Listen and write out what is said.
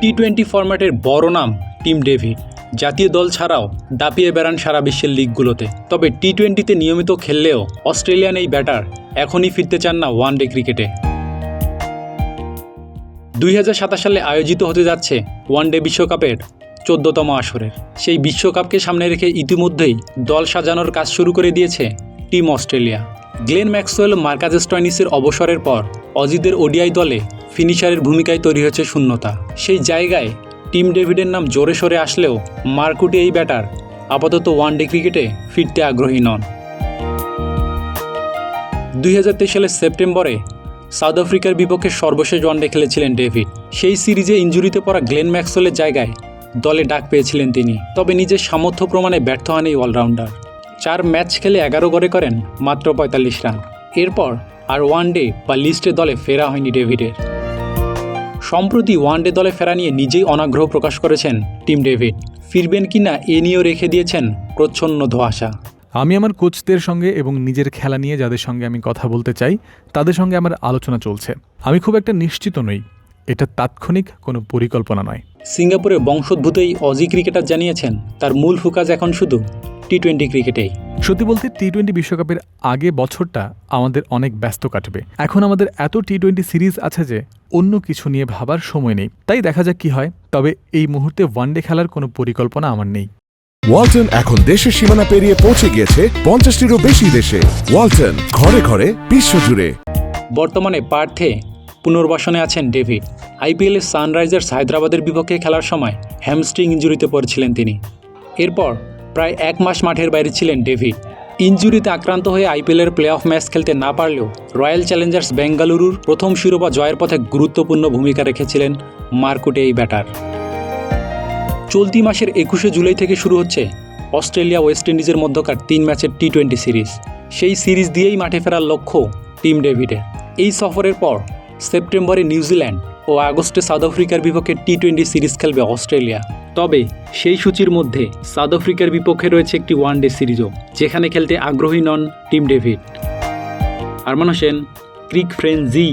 T twenty ফরম্যাটের বড় নাম Tim David জাতীয় দল ছাড়াও দাপিয়ে বেড়ান সারা বিশ্বের লিগগুলোতে। তবে টি টোয়েন্টিতে নিয়মিত খেললেও অস্ট্রেলিয়ান এই ব্যাটার এখনই ফিরতে চান না ওয়ান ডে ক্রিকেটে। দুই হাজার সাতাশ সালে আয়োজিত হতে যাচ্ছে ওয়ান ডে বিশ্বকাপের চোদ্দতম আসরের। সেই বিশ্বকাপকে সামনে রেখে ইতিমধ্যেই দল সাজানোর কাজ শুরু করে দিয়েছে টিম অস্ট্রেলিয়া গ্লেন ম্যাক্সওয়েল মার্কাজ স্টয়নিসের অবসরের পর অজিদের ওডিআই দলে ফিনিশারের ভূমিকায় তৈরি হয়েছে শূন্যতা। সেই জায়গায় টিম ডেভিডের নাম জোরে সরে আসলেও মার্কুটে এই ব্যাটার আপাতত ওয়ান ডে ক্রিকেটে ফিরতে আগ্রহী নন। দুই হাজার তেইশ সালের সেপ্টেম্বরে সাউথ আফ্রিকার বিপক্ষে সর্বশেষ ওয়ানডে খেলেছিলেন ডেভিড। সেই সিরিজে ইঞ্জুরিতে পড়া গ্লেন ম্যাক্সওয়েলের জায়গায় দলে ডাক পেয়েছিলেন তিনি। তবে নিজের সামর্থ্য প্রমাণে ব্যর্থ হন এই অলরাউন্ডার। চার ম্যাচ খেলে এগারো গড়ে করেন মাত্র পঁয়তাল্লিশ রান। এরপর আর ওয়ানডে বা লিস্টে দলে ফেরা হয়নি ডেভিডের। সম্প্রতি ওয়ানডে দলে ফেরা নিয়ে নিজেই অনাগ্রহ প্রকাশ করেছেন টিম ডেভিড। ফিরবেন কিনা এ নিয়েও রেখে দিয়েছেন প্রচ্ছন্ন ধোয়াশা। আমি আমার কোচদের সঙ্গে এবং নিজের খেলা নিয়ে যাদের সঙ্গে আমি কথা বলতে চাই তাদের সঙ্গে আমার আলোচনা চলছে। আমি খুব একটা নিশ্চিত নই। এটা তাৎক্ষণিক কোনো পরিকল্পনা নয়। সিঙ্গাপুরে বংশোদ্ভূত এই অজি ক্রিকেটার জানিয়েছেন তার মূল ফোকাস এখন শুধু টি টোয়েন্টি ক্রিকেটেই সত্যি বলতে টি টোয়েন্টি বিশ্বকাপের আগে বছরটা আমাদের অনেক ব্যস্ত কাটবে। এখন আমাদের এত টি টোয়েন্টি সিরিজ আছে যে অন্য কিছু নিয়ে ভাবার সময় নেই। তাই দেখা যাক কি হয়। তবে এই মুহূর্তে ওয়ানডে খেলার কোনো পরিকল্পনা আমার নেই। ওয়ালটন এখন দেশের সীমানা পেরিয়ে পৌঁছে গিয়েছে পঞ্চাশটিরও বেশি দেশে। ওয়ালটন ঘরে ঘরে বিশ্বজুড়ে। বর্তমানে পার্থে পুনর্বাসনে আছেন ডেভিড। আইপিএলে সানরাইজার্স হায়দ্রাবাদের বিপক্ষে খেলার সময় হ্যামস্ট্রিং ইঞ্জুরিতে পড়েছিলেন তিনি। এরপর প্রায় এক মাস মাঠের বাইরে ছিলেন ডেভিড। ইঞ্জুরিতে আক্রান্ত হয়ে আইপিএলের প্লে অফ ম্যাচ খেলতে না পারলেও রয়্যাল চ্যালেঞ্জার্স বেঙ্গালুরুর প্রথম শিরোপা জয়ের পথে গুরুত্বপূর্ণ ভূমিকা রেখেছিলেন মার্কুটে এই ব্যাটার। চলতি মাসের একুশে জুলাই থেকে শুরু হচ্ছে অস্ট্রেলিয়া ওয়েস্ট ইন্ডিজের মধ্যকার তিন ম্যাচের টি টোয়েন্টি সিরিজ। সেই সিরিজ দিয়েই মাঠে ফেরার লক্ষ্য টিম ডেভিডের। এই সফরের পর সেপ্টেম্বরে নিউজিল্যান্ড ও আগস্টে সাউথ আফ্রিকার বিপক্ষে টি টোয়েন্টি সিরিজ খেলবে অস্ট্রেলিয়া। তবে সেই সূচির মধ্যে সাউথ আফ্রিকার বিপক্ষে রয়েছে একটি ওয়ান ডে সিরিজও, যেখানে খেলতে আগ্রহী নন Tim David. Arman Hossain, Cricfrenzy